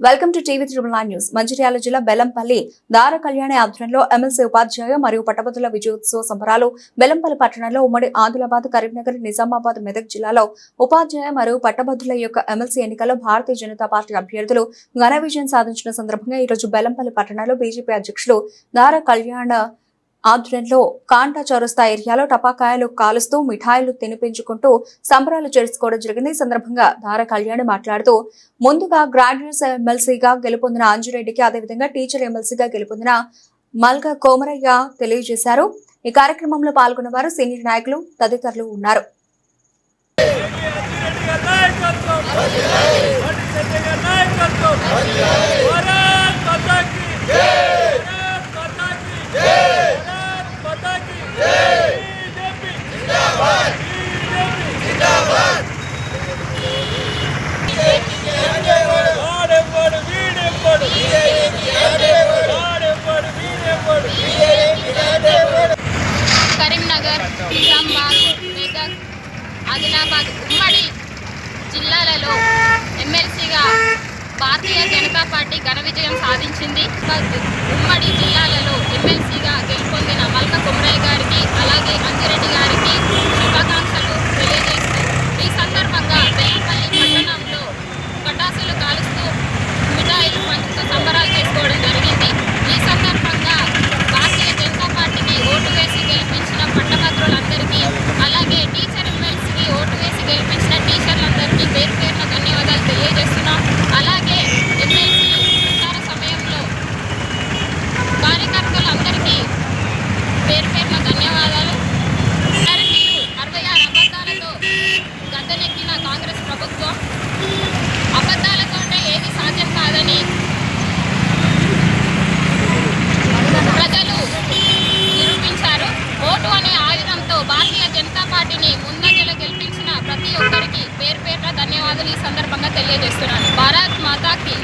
Welcome to TV Tirumala news. Mancherial జిల్లా బెల్లంపల్లి దార కళ్యాణి ఆధ్వర్యంలో ఎమ్మెల్సీ ఉపాధ్యాయ మరియు పట్టభద్రుల విజయోత్సవ సంబరాలు బెల్లంపల్లి పట్టణంలో ఉమ్మడి ఆదిలాబాద్ కరీంనగర్ నిజామాబాద్ మెదక్ జిల్లాలో ఉపాధ్యాయ మరియు పట్టభద్రుల యొక్క ఎమ్మెల్సీ ఎన్నికల్లో భారతీయ జనతా పార్టీ అభ్యర్థులు ఘన విజయం సాధించిన సందర్భంగా ఈ రోజు బెల్లంపల్లి పట్టణంలో బీజేపీ అధ్యక్షులు దార కళ్యాణ ఆధ్వర్యంలో కాంటా చౌరస్తా ఏరియాలో టపాకాయలు కాలుస్తూ మిఠాయిలు తినిపించుకుంటూ సంబరాలు చేసుకోవడం జరిగింది. ఈ సందర్భంగా దార కళ్యాణి మాట్లాడుతూ ముందుగా గ్రాడ్యుయేట్స్ ఎమ్మెల్సీగా గెలుపొందిన అంజురెడ్డికి అదేవిధంగా టీచర్ ఎమ్మెల్సీగా గెలుపొందిన మల్క కోమరయ్య తెలియజేశారు. ఈ కార్యక్రమంలో పాల్గొన్న వారు సీనియర్ నాయకులు తదితరులు ఉన్నారు. కరీంనగర్ నిజామాబాద్ మెదక్ ఆదిలాబాద్ ఉమ్మడి జిల్లాలలో ఎమ్మెల్సీగా భారతీయ జనతా పార్టీ ఘన విజయం సాధించింది. ఉమ్మడి జిల్లాలలో ఎమ్మెల్సీగా గెలుపొందిన మల్క కుమరయ్య గారికి అలాగే అంజిరెడ్డి గారికి శుభాకాంక్షలు తెలియజేస్తూ ఈ సందర్భంగా బెల్లంపల్లి పట్టణంలో పటాసులు కాలుస్తూ మిఠాయిలు పంచుతూ సంబరాలు చేసుకోవడం జరిగింది ఈ సందర్భంగా భారతీయ జనతా పార్టీకి ఓటు వేసి గెలిపించిన పట్టభద్రులందరికీ అలాగే టీచర్ ఎమ్మెల్సీకి ఓటు వేసి గెలిపించిన టీచర్లందరికీ పేరు పేరున ధన్యవాదాలు తెలియజేస్తున్నాం అలాగే ఎమ్మెల్సీ ప్రచార సమయంలో కార్యకర్తలందరికీ పేరు పేరున ధన్యవాదాలు. గ్యారంటీలు అరవై ఆరు అబద్ధాలతో గద్దెనెక్కిన కాంగ్రెస్ ప్రభుత్వం. అబద్ధాలతోటే ఏది సాధ్యం కాదని ప్రజలు నిరూపించారు. ఓటు అనే ఆయుధంతో భారతీయ జనతా పార్టీని ముందంజలో గెలిపించిన ప్రతి ఒక్కరికి పేరు పేరున ధన్యవాదాలు ఈ సందర్భంగా తెలియజేస్తున్నాను. భారత్ మాతాకి